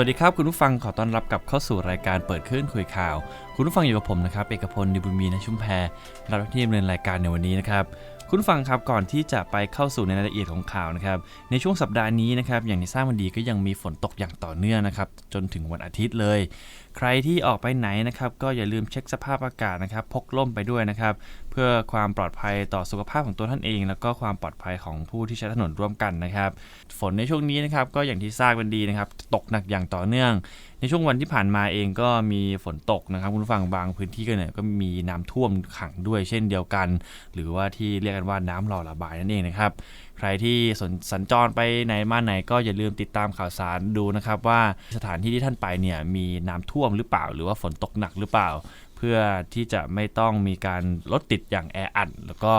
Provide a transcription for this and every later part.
วัสดีครับ คุณผู้ฟังขอต้อนรับกลับเข้าสู่รายการเปิดคลื่นคุยข่าว คุณผู้ฟังอยู่กับผมนะครับเอกพลดิบุญมีในชุมแพรรับหน้าที่ดำเนินรายการในวันนี้นะครับ คุณฟังครับก่อนที่จะไปเข้าสู่ในรายละเอียดของข่าวนะครับในช่วงสัปดาห์นี้นะครับอย่างที่ทราบวันดีก็ยังมีฝนตกอย่างต่อเนื่องนะครับจนถึงวันอาทิตย์เลย ใครที่ออกไปไหนนะครับก็อย่าลืมเช็คสภาพอากาศนะครับพกร่มไปด้วยนะครับเพื่อความปลอดภัยต่อสุขภาพของตัวท่านเอง แล้วก็ความปลอดภัยของผู้ที่ใช้ถนนร่วมกันนะครับฝนในช่วงนี้นะครับก็อย่างที่ทราบกันดีนะครับตกหนักอย่างต่อเนื่อง ในช่วงวันที่ผ่านมาเองก็มีฝนตกนะครับคุณผู้ฟังบางพื้นที่ก็เนี่ยก็มีน้ำท่วมขังด้วยเช่นเดียวกัน หรือว่าที่เรียกกันว่าน้ำรอระบายนั่นเองนะครับ ใครที่สนสัญจรไปไหนมาไหนก็อย่าลืมติดตามข่าวสารดูนะครับว่าสถานที่ที่ท่านไปเนี่ยมีน้ำท่วมหรือเปล่า หรือว่าฝนตกหนักหรือเปล่า เพื่อที่จะไม่ต้องมีการรถติดอย่างแออัดแล้วก็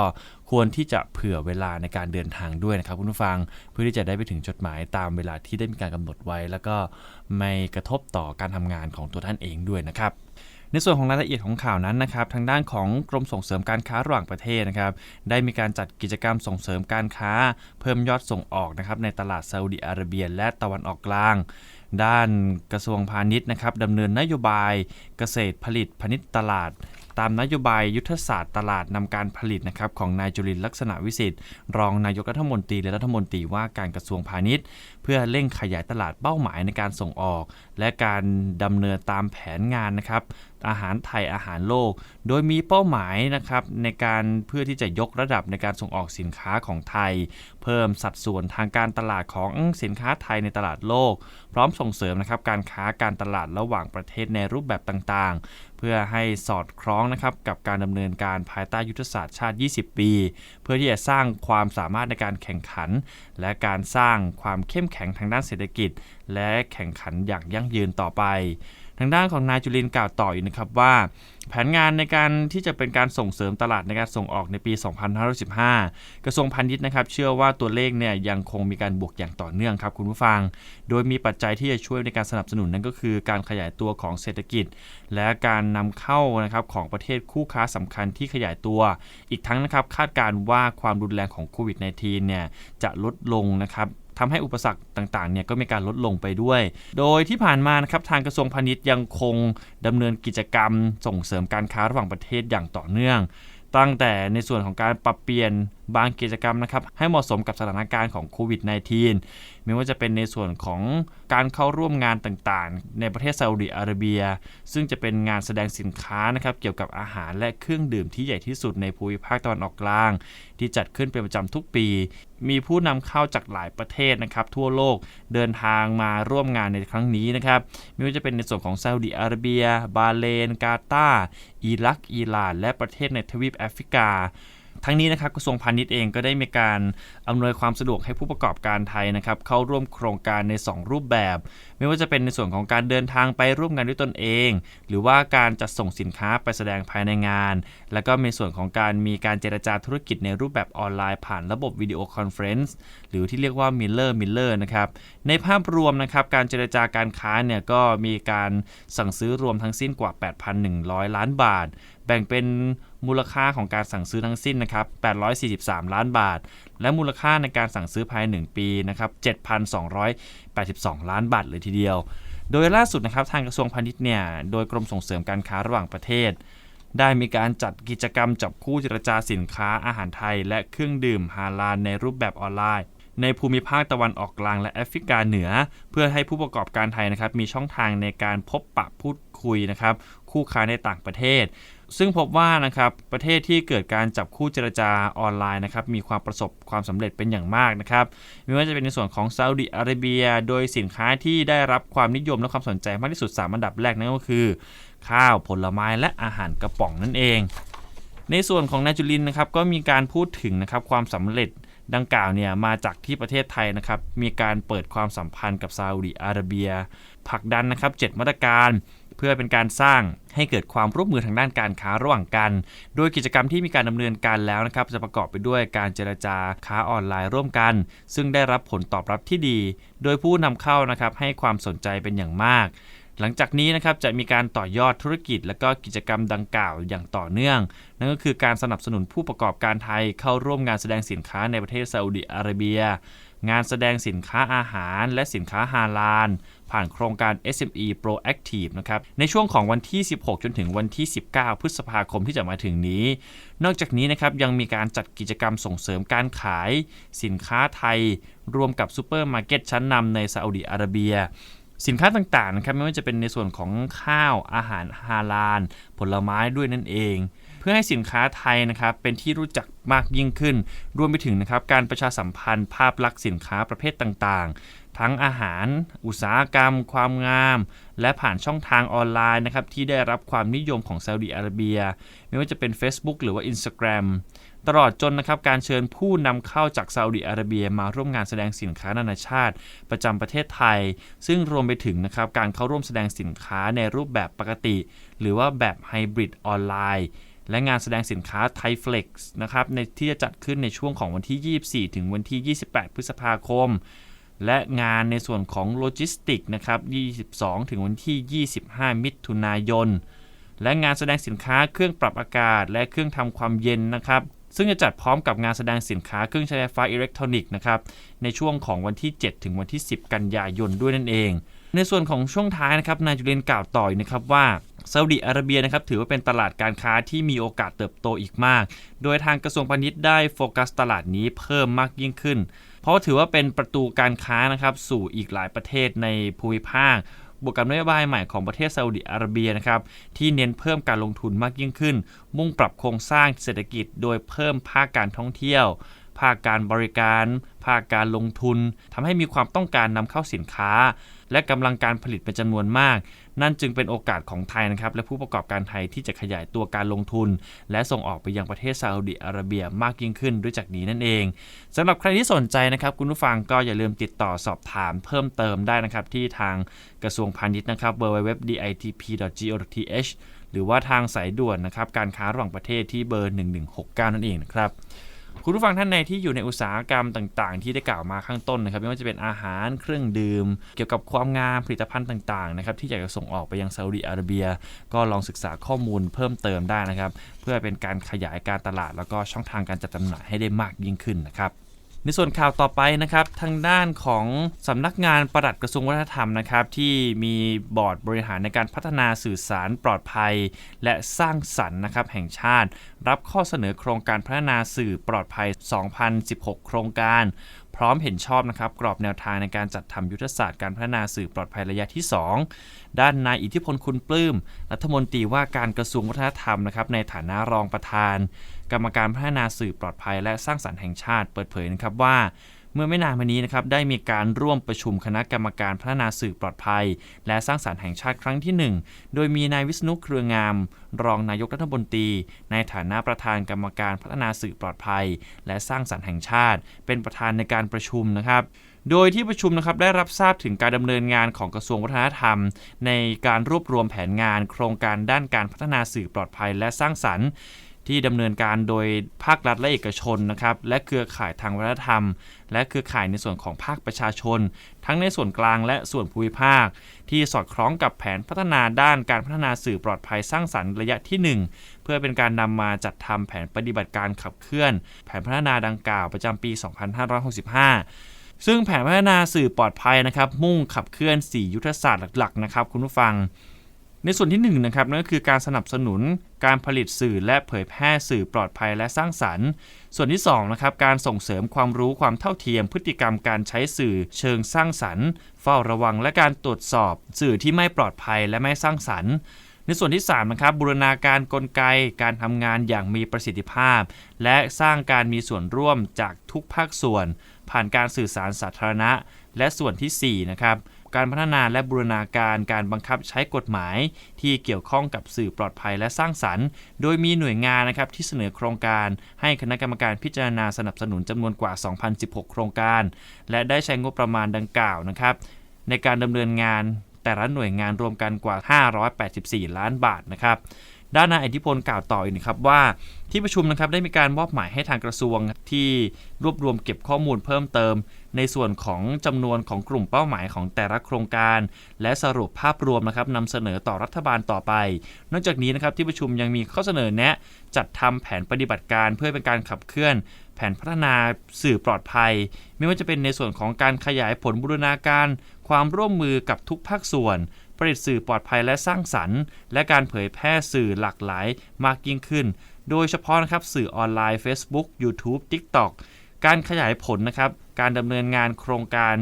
ควรที่จะเผื่อเวลาในการเดินทางด้วยนะครับคุณผู้ฟังเพื่อที่จะได้ไปถึงจดหมายตามเวลาที่ได้มีการกำหนดไว้ แล้วก็ไม่กระทบต่อการทำงานของตัวท่านเองด้วยนะครับในส่วนของรายละเอียดของข่าวนั้นนะครับ ทางด้านของกรมส่งเสริมการค้าระหว่างประเทศนะครับ ได้มีการจัดกิจกรรมส่งเสริมการค้า เพิ่มยอดส่งออกนะครับในตลาดซาอุดิอาระเบีย และตะวันออกกลาง ด้านกระทรวงพาณิชย์นะครับดำเนินนโยบายเกษตรผลิตพาณิชย์ตลาด ตามนโยบายยุทธศาสตร์ตลาดนำการผลิตนะครับของนายจุลินลักษณะวิสิทธิ์รองนายกรัฐมนตรีและรัฐมนตรีว่าการกระทรวงพาณิชย์ พื่อเร่งขยายตลาดเป้าหมายในการส่งออก และการดำเนินตามแผนงานนะครับอาหารไทยอาหารโลก โดยมีเป้าหมายนะครับในการเพื่อที่จะยกระดับในการส่งออกสินค้าของไทย เพิ่มสัดส่วนทางการตลาดของสินค้าไทยในตลาดโลก พร้อมส่งเสริมนะครับการค้าการตลาดระหว่างประเทศในรูปแบบต่างๆ เพื่อให้สอดคล้องนะครับกับการดำเนินการภายใต้ยุทธศาสตร์ชาติ 20 ปี เพื่อที่จะสร้างความสามารถในการแข่งขัน และการสร้างความเข้มแข็งข็งทางด้านเศรษฐกิจ และแข่งขันอย่างยั่งยืนต่อไป ทางด้านของนายจุลินกล่าวต่ออีกนะครับว่า แผนงานในการที่จะเป็นการส่งเสริมตลาดในการส่งออกในปี 2515 กระทรวงพาณิชย์นะครับ เชื่อว่าตัวเลขเนี่ยยังคงมีการบวกอย่างต่อเนื่องครับคุณผู้ฟัง โดยมีปัจจัยที่จะช่วยในการสนับสนุนนั่นก็คือ การขยายตัวของเศรษฐกิจ และการนำเข้านะครับของประเทศคู่ค้าสำคัญที่ขยายตัว อีกทั้งนะครับคาดการณ์ว่าความรุนแรงของโควิด -19 เนี่ยจะลดลงนะครับ ทำให้อุปสรรคต่างๆเนี่ยก็มีการลดลงไปด้วย โดยที่ผ่านมานะครับทางกระทรวงพาณิชย์ยังคงดำเนินกิจกรรม ส่งเสริมการค้าระหว่างประเทศอย่างต่อเนื่อง ตั้งแต่ในส่วนของการปรับเปลี่ยนบางกิจกรรมนะครับให้เหมาะสมกับสถานการณ์ของโควิด -19 ไม่ว่าจะเป็นในส่วนของการเข้าร่วมงานต่างๆ ในประเทศซาอุดิอาระเบีย ซึ่งจะเป็นงานแสดงสินค้านะครับเกี่ยวกับอาหารและเครื่องดื่มที่ใหญ่ที่สุดในภูมิภาคตะวันออกกลาง ที่จัดขึ้นเป็นประจำทุกปี มีผู้นำเข้าจากหลายประเทศนะครับทั่วโลกเดินทางมาร่วมงานในครั้งนี้นะครับไม่ว่าจะเป็นในส่วนของซาอุดิอาระเบีย บาเลน กาตาร์อิรักอิหร่าน และประเทศในทวีปแอฟริกา ทั้งนี้นะครับกระทรวงพาณิชย์เองก็ได้มีการอำนวยความสะดวกให้ผู้ประกอบการไทยนะครับเข้าร่วมโครงการใน 2 รูปแบบ ไม่ว่าจะเป็นในส่วนของการเดินทางไปร่วมงานด้วยตนเอง หรือว่าการจัดส่งสินค้าไปแสดงภายในงาน แล้วก็มีส่วนของการมีการเจรจาธุรกิจในรูปแบบออนไลน์ผ่านระบบวิดีโอคอนเฟรนซ์หรือที่เรียกว่า Miller Miller นะครับในภาพรวมนะครับการเจรจาการค้าเนี่ยก็มีการสั่งซื้อรวมทั้งสิ้นกว่า 8,100 ล้านบาท แบ่งเป็นมูลค่าของการสั่งซื้อทั้งสิ้นนะครับ 843 ล้านบาท และมูลค่าในการสั่งซื้อภายใน1ปีนะครับ 7,282 ล้านบาทเลยทีเดียว โดยล่าสุดนะครับทางกระทรวงพาณิชย์เนี่ยโดยกรมส่งเสริมการค้าระหว่างประเทศ ได้มีการจัดกิจกรรมจับคู่เจรจาสินค้าอาหารไทย และเครื่องดื่มฮาลาลในรูปแบบออนไลน์ในภูมิภาคตะวันออกกลางและแอฟริกาเหนือ เพื่อให้ผู้ประกอบการไทยนะครับมีช่องทางในการพบปะพูดคุยนะครับคู่ค้าในต่างประเทศ ซึ่งพบว่านะครับประเทศที่เกิดการจับคู่เจรจาออนไลน์นะครับมีความประสบความสำเร็จเป็นอย่างมากนะครับไม่ว่าจะเป็นในส่วนของซาอุดิอาระเบีย โดยสินค้าที่ได้รับความนิยมและความสนใจมากที่สุด3อันดับแรกนั่นก็คือ ข้าวผลไม้และอาหารกระป๋องนั่นเอง ในส่วนของนายจุลินนะครับก็มีการพูดถึงนะครับความสำเร็จดังกล่าวเนี่ยมาจากที่ประเทศไทยนะครับมีการเปิดความสัมพันธ์กับซาอุดิอาระเบียผลักดันนะครับ7มาตรการ เพื่อเป็นการสร้างให้เกิดความร่วมมือทางด้านการค้าระหว่างกัน โดยกิจกรรมที่มีการดำเนินการแล้วนะครับ จะประกอบไปด้วยการเจรจาค้าออนไลน์ร่วมกัน ซึ่งได้รับผลตอบรับที่ดี โดยผู้นำเข้านะครับให้ความสนใจเป็นอย่างมากหลังจากนี้นะครับจะมีการต่อยอดธุรกิจ และก็กิจกรรมดังกล่าวอย่างต่อเนื่อง นั่นก็คือการสนับสนุนผู้ประกอบการไทยเข้าร่วมงานแสดงสินค้าในประเทศซาอุดิอาระเบีย งานแสดงสินค้าอาหารและสินค้าฮาลาล ผ่านโครงการ SME Proactive นะครับ ในช่วงของวันที่ 16 จนถึงวันที่ 19 พฤษภาคมที่จะมาถึงนี้ นอกจากนี้นะครับยังมีการจัดกิจกรรมส่งเสริมการขาย สินค้าไทย รวมกับซูเปอร์มาร์เก็ตชั้นนำในซาอุดิอาระเบียสินค้าต่างๆนะครับไม่ว่าจะเป็นในส่วนของข้าวอาหารฮาลาล ผลไม้ด้วยนั่นเอง เพื่อให้สินค้าไทยนะครับเป็นที่รู้จักมากยิ่งขึ้น รวมไปถึงนะครับการประชาสัมพันธ์ภาพลักษณ์สินค้าประเภทต่างๆ ทั้งอาหาร อุตสาหกรรม ความงาม และผ่านช่องทางออนไลน์นะครับที่ได้รับความนิยมของซาอุดิอาระเบีย ไม่ว่าจะเป็น Facebook หรือว่า Instagram ตลอดจนนะครับการเชิญผู้นำเข้าจากซาอุดิอาระเบียมาร่วมงานแสดงสินค้านานาชาติ ประจำประเทศไทย ซึ่งรวมไปถึงนะครับการเข้าร่วมแสดงสินค้าในรูปแบบปกติ หรือว่าแบบไฮบริดออนไลน์ และงานแสดงสินค้าไทยเฟล็กซ์นะครับในที่จะจัดขึ้นในช่วงของวันที่ 24 ถึงวันที่ 28 พฤษภาคม และงานในส่วนของโลจิสติกนะครับ 22 ถึงวันที่ 25 มิถุนายน และงานแสดงสินค้าเครื่องปรับอากาศ และเครื่องทำความเย็นนะครับซึ่งจะจัดพร้อมกับงานแสดงสินค้าเครื่องใช้ไฟฟ้าอิเล็กทรอนิกส์นะครับในช่วงของวันที่ 7 ถึงวันที่ 10 กันยายนด้วยนั่นเอง ในส่วนของช่วงท้ายนะครับนายจุลินกล่าวต่อยนะครับว่าซาอุดิอาระเบียนะครับถือว่าเป็นตลาดการค้าที่มีโอกาสเติบโตอีกมาก โดยทางกระทรวงพาณิชย์ได้โฟกัสตลาดนี้เพิ่มมากยิ่งขึ้น เพราะถือว่าเป็นประตูการค้านะครับสู่อีกหลายประเทศในภูมิภาคบวกกับนโยบายใหม่ของประเทศซาอุดิอาระเบียนะครับที่เน้นเพิ่มการลงทุนมากยิ่งขึ้น มุ่งปรับโครงสร้างเศรษฐกิจ โดยเพิ่มภาคการท่องเที่ยว ภาคการบริการ ภาคการลงทุนทำให้มีความต้องการนำเข้าสินค้า และกำลังการผลิตเป็นจำนวนมาก นั่นจึงเป็นโอกาสของไทยนะครับ และผู้ประกอบการไทยที่จะขยายตัวการลงทุน และส่งออกไปยังประเทศซาอุดิอาระเบียมากยิ่งขึ้นด้วยจากนี้นั่นเองสำหรับใครที่สนใจนะครับ คุณผู้ฟังก็อย่าลืมติดต่อสอบถามเพิ่มเติมได้นะครับ ที่ทางกระทรวงพาณิชย์นะครับ www.ditp.go.th หรือว่าทางสายด่วนนะครับการค้าระหว่างประเทศที่เบอร์ 1169 นั่นเองนะครับ คุณผู้ฟังท่านใดที่อยู่ในอุตสาหกรรมต่าง ๆ ที่ได้กล่าวมาข้างต้นนะครับไม่ว่าจะเป็นอาหารเครื่องดื่ม เกี่ยวกับความงามผลิตภัณฑ์ต่างๆนะครับที่อยากจะส่งออกไปยังซาอุดิอาระเบีย ก็ลองศึกษาข้อมูลเพิ่มเติมได้นะครับ เพื่อเป็นการขยายการตลาดแล้วก็ช่องทางการจัดจำหน่ายให้ได้มากยิ่งขึ้นนะครับ ในส่วนข่าวต่อไปนะครับทางด้านของสำนักงานปลัดกระทรวงวัฒนธรรมนะครับที่มีบอร์ดบริหารในการพัฒนาสื่อสารปลอดภัย และสร้างสรรค์นะครับแห่งชาติ รับข้อเสนอโครงการพัฒนาสื่อปลอดภัย 2016 โครงการ พร้อมเห็นชอบนะครับกรอบแนวทางในการจัดทำยุทธศาสตร์การพัฒนาสื่อปลอดภัยระยะที่ 2 ด้านนายอิทธิพลคุณปลื้มรัฐมนตรีว่าการกระทรวงวัฒนธรรมนะครับในฐานะรองประธาน กรรมการพัฒนาสื่อปลอดภัย และสร้างสรรค์แห่งชาติเปิดเผยนะครับว่าเมื่อไม่นานมานี้นะครับได้มีการร่วมประชุมคณะกรรมการพัฒนาสื่อปลอดภัย และสร้างสรรค์แห่งชาติครั้งที่ 1 โดยมีนายวิษณุเครืองาม รองนายกรัฐมนตรี ในฐานะประธานกรรมการพัฒนาสื่อปลอดภัย และสร้างสรรค์แห่งชาติ เป็นประธานในการประชุมนะครับโดยที่ประชุมนะครับได้รับทราบถึงการดำเนินงานของกระทรวงวัฒนธรรม ในการรวบรวมแผนงาน โครงการด้านการพัฒนาสื่อปลอดภัยและสร้างสรรค์ ที่ดำเนินการโดยภาครัฐและเอกชนนะครับและเครือข่ายทางวัฒนธรรม และเครือข่ายในส่วนของภาคประชาชน ทั้งในส่วนกลางและส่วนภูมิภาค ที่สอดคล้องกับแผนพัฒนาด้านการพัฒนาสื่อปลอดภัยสร้างสรรค์ระยะที่ 1 เพื่อเป็นการนำมาจัดทำแผนปฏิบัติการขับเคลื่อน แผนพัฒนาดังกล่าวประจำปี 2565ซึ่งแผนพัฒนาสื่อปลอดภัยนะครับมุ่งขับเคลื่อน 4 ยุทธศาสตร์หลักๆนะครับคุณผู้ฟัง ในส่วนที่1นะครับนั่นก็คือการสนับสนุนการผลิตสื่อและเผยแพร่สื่อปลอดภัยและสร้างสรรค์ ส่วนที่2นะครับการส่งเสริมความรู้ความเท่าเทียม พฤติกรรมการใช้สื่อเชิงสร้างสรรค์ เฝ้าระวังและการตรวจสอบสื่อที่ไม่ปลอดภัยและไม่สร้างสรรค์ในส่วนที่3นะครับบูรณาการกลไกการทำงานอย่างมีประสิทธิภาพ และสร้างการมีส่วนร่วมจากทุกภาคส่วน ผ่านการสื่อสารสาธารณะ และส่วนที่4นะครับ การพัฒนาและบูรณาการการบังคับใช้กฎหมาย ที่เกี่ยวข้องกับสื่อปลอดภัยและสร้างสรรค์ โดยมีหน่วยงานนะครับที่เสนอโครงการ ให้คณะกรรมการพิจารณาสนับสนุนจำนวนกว่า 2,016 โครงการ และได้ใช้งบประมาณดังกล่าวนะครับในการดำเนินงานแต่ละหน่วยงานรวมกันกว่า 584 ล้านบาทนะครับด้านนายอิทธิพลกล่าวต่ออีกนะครับว่าที่ประชุมนะครับได้มีการมอบหมายให้ทางกระทรวงที่รวบรวมเก็บข้อมูลเพิ่มเติม ในส่วนของจำนวนของกลุ่มเป้าหมายของแต่ละโครงการ และสรุปภาพรวมนะครับนำเสนอต่อรัฐบาลต่อไป นอกจากนี้นะครับที่ประชุมยังมีข้อเสนอแนะ จัดทำแผนปฏิบัติการเพื่อเป็นการขับเคลื่อน แผนพัฒนาสื่อปลอดภัย ไม่ว่าจะเป็นในส่วนของการขยายผลบูรณาการ ความร่วมมือกับทุกภาคส่วนผลิตสื่อปลอดภัยและสร้างสรรค์ และการเผยแพร่สื่อหลากหลายมากยิ่งขึ้น โดยเฉพาะนะครับสื่อออนไลน์ Facebook YouTube TikTok การขยายผลนะครับ การดำเนินงานโครงการ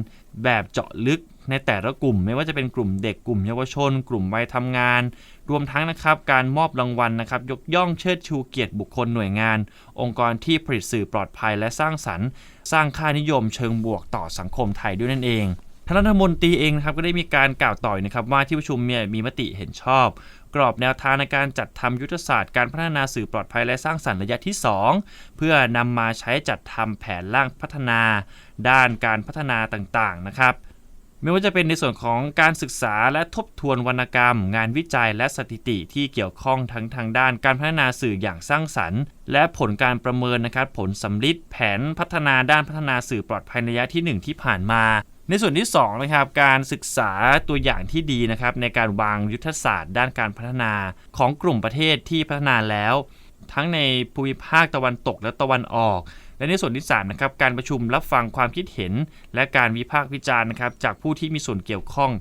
แบบเจาะลึกในแต่ละกลุ่ม ไม่ว่าจะเป็นกลุ่มเด็กกลุ่มเยาวชน กลุ่มวัยทำงาน รวมทั้งนะครับการมอบรางวัลนะครับ ยกย่องเชิดชูเกียรติบุคคลหน่วยงาน องค์กรที่ผลิตสื่อปลอดภัยและสร้างสรรค์ สร้างค่านิยมเชิงบวกต่อสังคมไทยด้วยนั่นเองท่านรัฐมนตรีเองนะครับก็ได้มีการกล่าวต่อยนะครับว่าที่ประชุมเนี่ยมีมติเห็นชอบ กรอบแนวทางในการจัดทำยุทธศาสตร์การพัฒนาสื่อปลอดภัยและสร้างสรรค์ระยะที่ 2 เพื่อนำมาใช้จัดทำแผนร่างพัฒนา ด้านการพัฒนาต่างๆนะครับไม่ว่าจะเป็นในส่วนของการศึกษาและทบทวนวรรณกรรม งานวิจัยและสถิติที่เกี่ยวข้องทั้งทางด้านการพัฒนาสื่ออย่างสร้างสรรค์ และผลการประเมินนะครับผลสำลิดแผนพัฒนาด้านพัฒนาสื่อปลอดภัยระยะที่ 1 ที่ผ่านมา ในส่วนที่2นะครับการศึกษาตัวอย่างที่ดีนะครับในการวางยุทธศาสตร์ ด้านการพัฒนาของกลุ่มประเทศที่พัฒนาแล้ว ทั้งในภูมิภาคตะวันตกและตะวันออก และในส่วนที่3นะครับการประชุมรับฟังความคิดเห็น และการวิพากษ์วิจารณ์นะครับจากผู้ที่มีส่วนเกี่ยวข้อง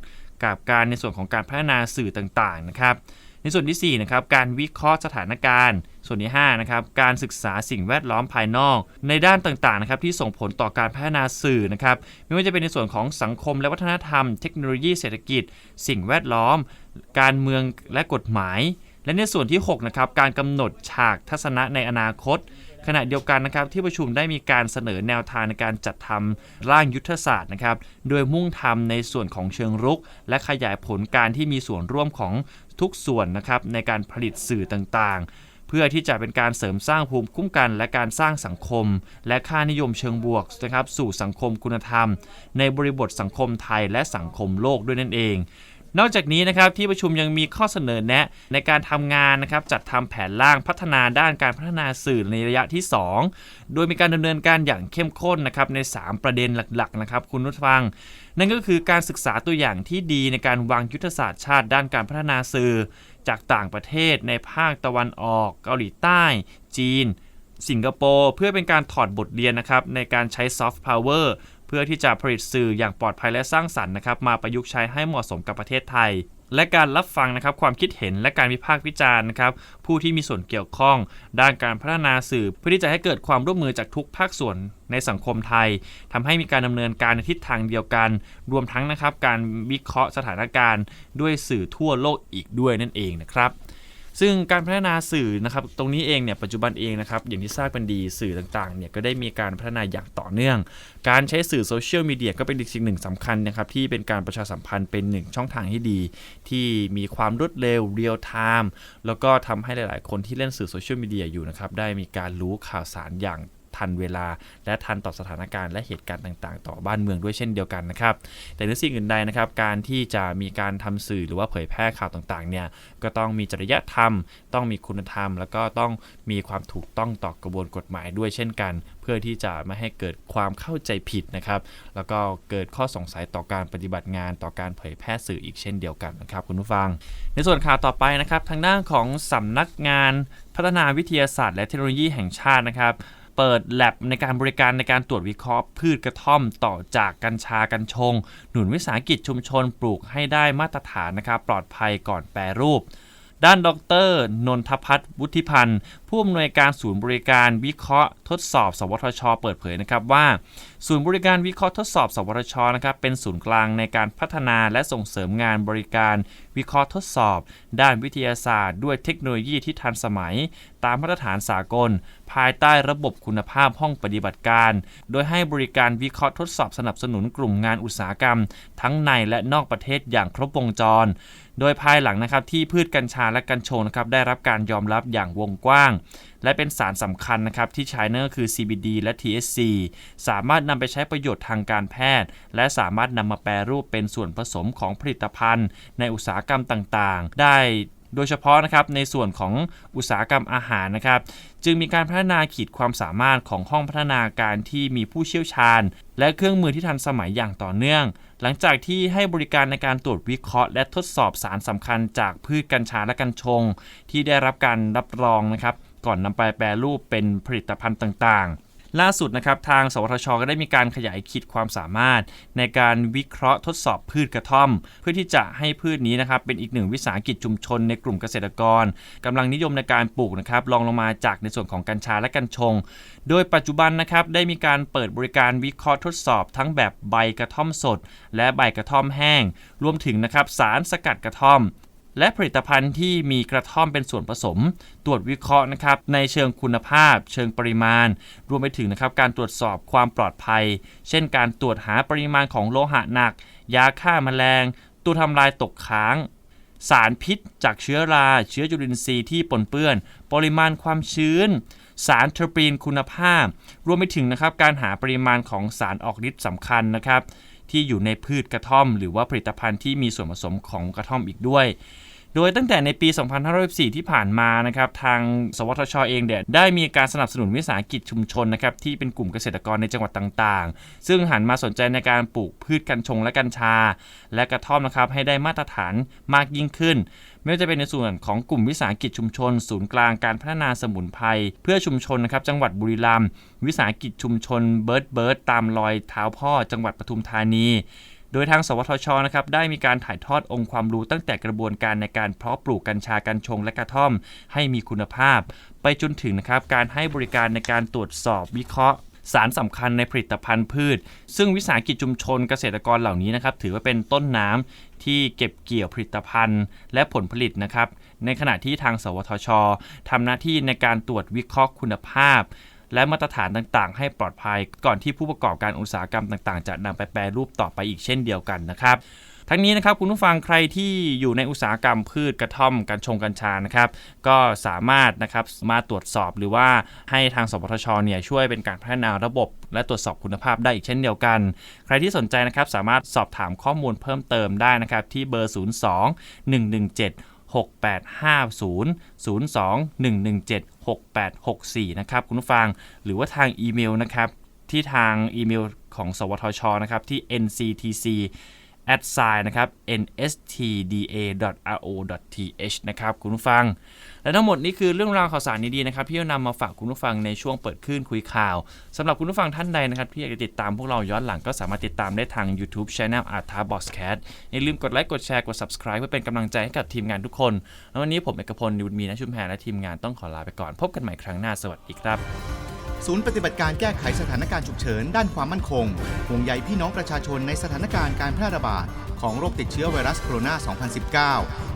กับการในส่วนของการพัฒนาสื่อต่างๆนะครับในส่วนที่4นะครับการวิเคราะห์สถานการณ์ ส่วนที่5นะครับการศึกษาสิ่งแวดล้อมภายนอก ในด้านต่างๆนะครับที่ส่งผลต่อการพัฒนาสื่อนะครับไม่ว่าจะเป็นในส่วนของสังคมและวัฒนธรรม เทคโนโลยีเศรษฐกิจ สิ่งแวดล้อม การเมืองและกฎหมาย และในส่วนที่6นะครับการกำหนดฉากทัศนะในอนาคตขณะเดียวกันนะครับที่ประชุมได้มีการเสนอแนวทางในการจัดทำร่างยุทธศาสตร์นะครับ โดยมุ่งทำในส่วนของเชิงรุก และขยายผลการที่มีส่วนร่วมของทุกส่วนนะครับในการผลิตสื่อต่างๆ เพื่อที่จะเป็นการเสริมสร้างภูมิคุ้มกัน และการสร้างสังคม และค่านิยมเชิงบวกนะครับสู่สังคมคุณธรรม ในบริบทสังคมไทยและสังคมโลกด้วยนั่นเอง นอกจากนี้นะครับที่ประชุมยังมีข้อเสนอแนะ ในการทำงานนะครับจัดทำแผนร่างพัฒนาด้านการพัฒนาสื่อในระยะที่ 2 โดยมีการดำเนินการอย่างเข้มข้นนะครับใน 3 ประเด็นหลักๆนะครับคุณผู้ฟัง นั่นก็คือการศึกษาตัวอย่างที่ดีในการวางยุทธศาสตร์ชาติด้านการพัฒนาสื่อ จากต่างประเทศในภาคตะวันออก เกาหลีใต้ จีน สิงคโปร์เพื่อเป็นการถอดบทเรียนนะครับในการใช้ซอฟต์พาวเวอร์ เพื่อที่จะผลิตสื่ออย่างปลอดภัยและสร้างสรรค์นะครับมาประยุกต์ใช้ให้เหมาะสมกับประเทศไทย และการรับฟังนะครับความคิดเห็นและการวิพากษ์วิจารณ์นะครับผู้ที่มีส่วนเกี่ยวข้อง ด้านการพัฒนาสื่อเพื่อที่จะให้เกิดความร่วมมือจากทุกภาคส่วนในสังคมไทยทำให้มีการดำเนินการในทิศทางเดียวกัน รวมทั้งนะครับการวิเคราะห์สถานการณ์ด้วยสื่อทั่วโลกอีกด้วยนั่นเองนะครับ ซึ่งการพัฒนาสื่อนะครับตรงนี้เองเนี่ยปัจจุบันเองนะครับอย่างที่ทราบกันดีสื่อต่างๆเนี่ยก็ได้มีการพัฒนาอย่างต่อเนื่อง การใช้สื่อโซเชียลมีเดียก็เป็นอีกสิ่งหนึ่งสำคัญนะครับที่เป็นการประชาสัมพันธ์เป็นหนึ่งช่องทางที่ดี ที่มีความรวดเร็วเรียลไทม์แล้วก็ทำให้หลาย ๆ คนที่เล่นสื่อโซเชียลมีเดียอยู่นะครับได้มีการรู้ข่าวสารอย่าง ทันเวลา และทันต่อสถานการณ์และเหตุการณ์ต่างๆ ต่อบ้านเมืองด้วยเช่นเดียวกันนะครับ แต่ในสิ่งอื่นใดนะครับการที่จะมีการทำสื่อหรือว่าเผยแพร่ข่าวต่างๆเนี่ยก็ต้องมีจริยธรรม ต้องมีคุณธรรม แล้วก็ต้องมีความถูกต้องต่อกระบวนกฎหมายด้วยเช่นกัน เพื่อที่จะไม่ให้เกิดความเข้าใจผิดนะครับ แล้วก็เกิดข้อสงสัยต่อการปฏิบัติงานต่อการเผยแพร่สื่ออีกเช่นเดียวกันนะครับคุณผู้ฟัง ในส่วนข่าวต่อไปนะครับทางด้านของสำนักงานพัฒนาวิทยาศาสตร์และเทคโนโลยีแห่งชาตินะครับ เปิดแลบในการบริการในการตรวจวิเคราะห์พืชกระท่อมต่อจากกัญชากัญชง หนุนวิสาหกิจชุมชนปลูกให้ได้มาตรฐานนะครับปลอดภัยก่อนแปรรูป ด้านดร นนทพัฒน์วุฒิพันธ์ ผู้อำนวยการศูนย์บริการวิเคราะห์ทดสอบ สวทช เปิดเผยนะครับว่า ศูนย์บริการวิเคราะห์ทดสอบ สวทชนะครับเป็นศูนย์กลางในการพัฒนาและส่งเสริมงานบริการวิเคราะห์ทดสอบ ด้านวิทยาศาสตร์ ด้วยเทคโนโลยีที่ทันสมัย ตามมาตรฐานสากล ภายใต้ระบบคุณภาพห้องปฏิบัติการ โดยให้บริการวิเคราะห์ทดสอบสนับสนุนกลุ่มงานอุตสาหกรรม ทั้งในและนอกประเทศอย่างครบวงจร โดยภายหลังนะครับที่พืชกัญชาและกัญชงนะครับได้รับการยอมรับอย่างวงกว้าง และเป็นสารสำคัญนะครับที่ใช้นั่นก็คือ CBD และ THC สามารถนำไปใช้ประโยชน์ทางการแพทย์ และสามารถนำมาแปรรูปเป็นส่วนผสมของผลิตภัณฑ์ ในอุตสาหกรรมต่างๆ ได้ โดยเฉพาะนะครับในส่วนของอุตสาหกรรมอาหารนะครับ จึงมีการพัฒนาขีดความสามารถของห้องพัฒนาการที่มีผู้เชี่ยวชาญ และเครื่องมือที่ทันสมัยอย่างต่อเนื่อง หลังจากที่ให้บริการในการตรวจวิเคราะห์ และทดสอบสารสำคัญจากพืชกัญชาและกัญชง ที่ได้รับการรับรองนะครับ ก่อนนำไปแปรรูปเป็นผลิตภัณฑ์ต่างๆ ล่าสุดนะครับทางสวทช ก็ได้มีการขยายขีดความสามารถ ในการวิเคราะห์ทดสอบพืชกระท่อม เพื่อที่จะให้พืชนี้นะครับเป็นอีกหนึ่งวิสาหกิจชุมชนในกลุ่มเกษตรกรกำลังนิยมในการปลูกนะครับรองลงมาจากในส่วนของกัญชาและกัญชง โดยปัจจุบันนะครับได้มีการเปิดบริการวิเคราะห์ทดสอบทั้งแบบใบกระท่อมสด และใบกระท่อมแห้ง รวมถึงนะครับสารสกัดกระท่อม และผลิตภัณฑ์ที่มีกระท่อมเป็นส่วนผสม ตรวจวิเคราะห์นะครับในเชิงคุณภาพ เชิงปริมาณ รวมไปถึงนะครับการตรวจสอบความปลอดภัย เช่น การตรวจหาปริมาณของโลหะหนัก ยาฆ่าแมลง ตัวทำลายตกค้าง สารพิษ จากเชื้อรา เชื้อจุลินทรีย์ที่ปนเปื้อน ปริมาณความชื้น สารเทอร์ปีนคุณภาพ รวมไปถึงนะครับการหาปริมาณของสารออกฤทธิ์สำคัญนะครับที่อยู่ในพืชกระท่อม หรือว่าผลิตภัณฑ์ที่มีส่วนผสมของกระท่อมอีกด้วย โดยตั้งแต่ในปี 2514 ที่ผ่านมานะครับทางสวทชเองเนี่ยได้มีการสนับสนุนวิสาหกิจชุมชนนะครับที่เป็นกลุ่มเกษตรกรในจังหวัดต่างๆ ซึ่งหันมาสนใจในการปลูกพืชกัญชงและกัญชา และกระท่อมนะครับให้ได้มาตรฐานมากยิ่งขึ้นไม่ว่าจะเป็นในส่วนของกลุ่มวิสาหกิจชุมชน ศูนย์กลางการพัฒนาสมุนไพรเพื่อชุมชนนะครับจังหวัดบุรีรัมย์วิสาหกิจชุมชนเบิร์ดเบิร์ดตามรอยเท้าพ่อจังหวัดปทุมธานี โดยทาง สวทชนะครับได้มีการถ่ายทอดองค์ความรู้ตั้งแต่กระบวนการในการเพาะปลูกกัญชากัญชงและกระท่อม ให้มีคุณภาพ ไปจนถึงนะครับการให้บริการในการตรวจสอบวิเคราะห์สารสำคัญในผลิตภัณฑ์พืช ซึ่งวิสาหกิจชุมชนเกษตรกรเหล่านี้นะครับถือว่าเป็นต้นน้ำที่เก็บเกี่ยวผลิตภัณฑ์ และผลผลิตนะครับ ในขณะที่ทาง สวทชทำหน้าที่ในการตรวจวิเคราะห์คุณภาพ และมาตรฐานต่างๆ ให้ปลอดภัย ก่อนที่ผู้ประกอบการอุตสาหกรรมต่างๆ จะนำไปแปรรูปต่อไปอีกเช่นเดียวกันนะครับทั้งนี้นะครับคุณผู้ฟังใครที่อยู่ในอุตสาหกรรมพืชกระท่อมกัญชงกัญชานะครับก็สามารถนะครับมาตรวจสอบหรือว่าให้ทางสปทชเนี่ยช่วยเป็นการพัฒนาระบบ และตรวจสอบคุณภาพได้อีกเช่นเดียวกัน ใครที่สนใจนะครับสามารถสอบถามข้อมูลเพิ่มเติมได้นะครับที่เบอร์ 02 117 6850 02 117 6864 นะครับคุณผู้ฟัง หรือว่าทางอีเมลนะครับที่ทางอีเมลของสวทชนะครับที่ nctc at sign นะครับ nstda.ro.th นะครับคุณผู้ฟัง และทั้งหมดนี้คือเรื่องราวข่าวสารดีๆนะครับที่เรานำมาฝากคุณผู้ฟังในช่วงเปิดคลื่นคุยข่าวสำหรับคุณผู้ฟังท่านใดนะครับที่อยากจะติดตามพวกเราย้อนหลังก็สามารถติดตามได้ทาง YouTube Channel a r t a b o x c a t อย่าลืมกดไลค์กดแชร์กด subscribe เพื่อเป็นกำลังใจให้กับทีมงานทุกคนแล้ววันนี้ผมเอกพลนิวมีนะชุมแพรและทีมงานต้องขอลาไปก่อน พบกันใหม่ครั้งหน้าสวัสดีครับ ศูนย์ปฏิบัติการแก้ไขสถานการณ์ฉุกเฉินด้านความมั่นคงห่วงใยพี่น้องประชาชนในสถานการณ์การแพร่ระบาดของโรคติดเชื้อไวรัสโคโรนา 2019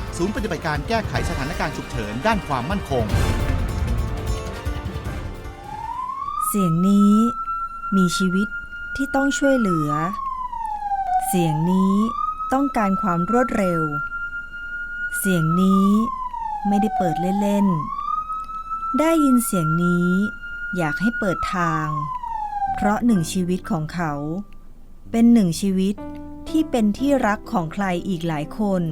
ศูนย์ปฏิบัติการแก้ไขสถานการณ์ฉุกเฉินด้านความมั่นคง เสียงนี้มีชีวิตที่ต้องช่วยเหลือ เสียงนี้ต้องการความรวดเร็ว เสียงนี้ไม่ได้เปิดเล่นๆ ได้ยินเสียงนี้อยากให้เปิดทาง เพราะหนึ่งชีวิตของเขา เป็นหนึ่งชีวิตที่เป็นที่รักของใครอีกหลายคน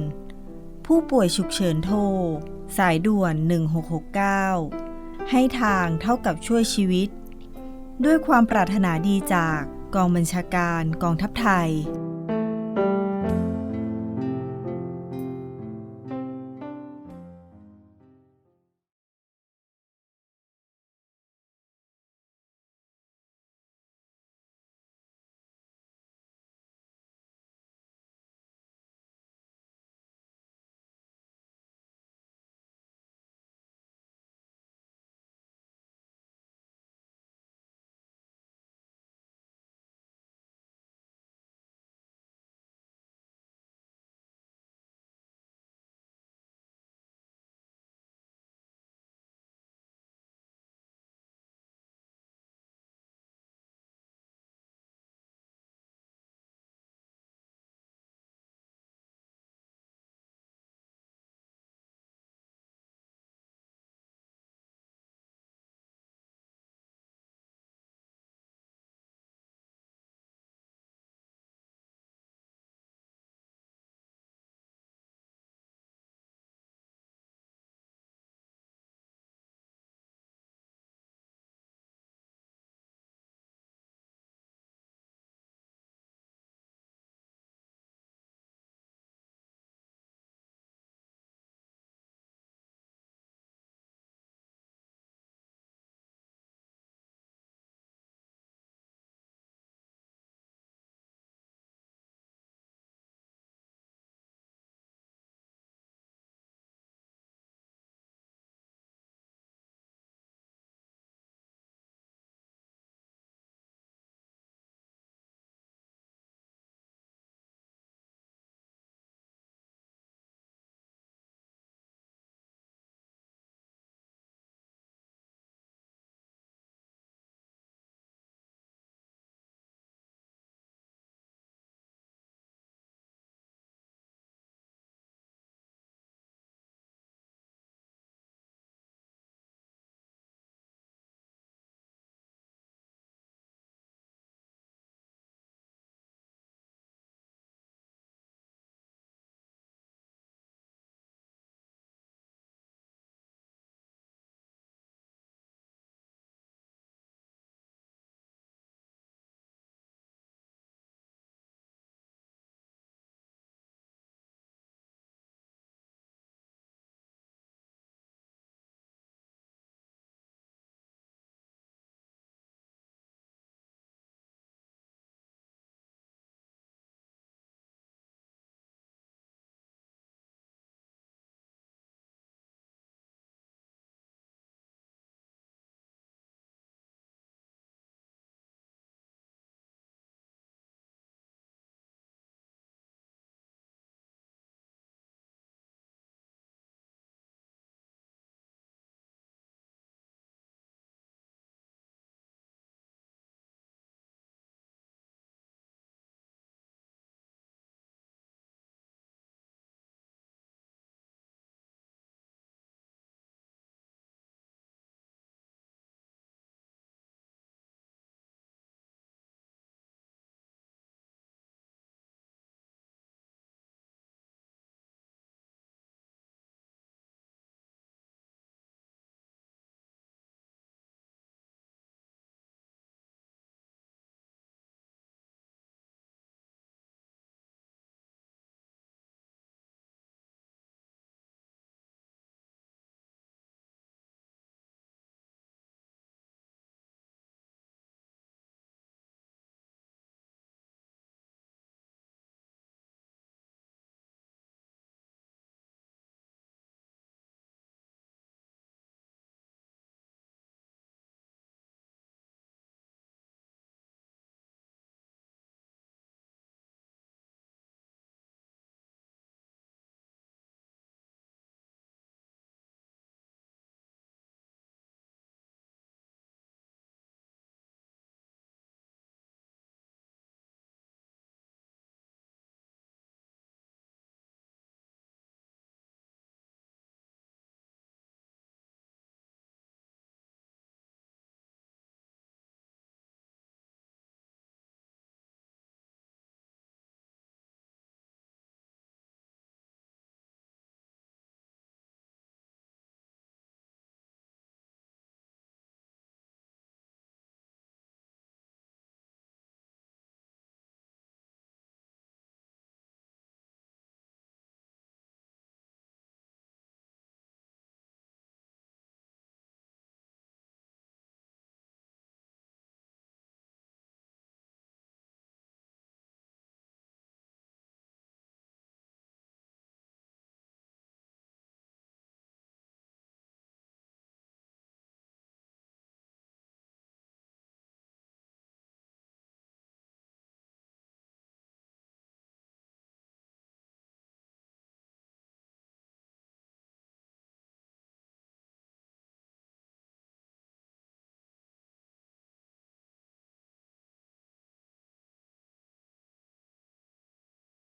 ผู้ป่วยฉุกเฉินโทร สายด่วน 1669 ให้ทางเท่ากับช่วยชีวิต ด้วยความปรารถนาดีจากกองบัญชาการกองทัพไทย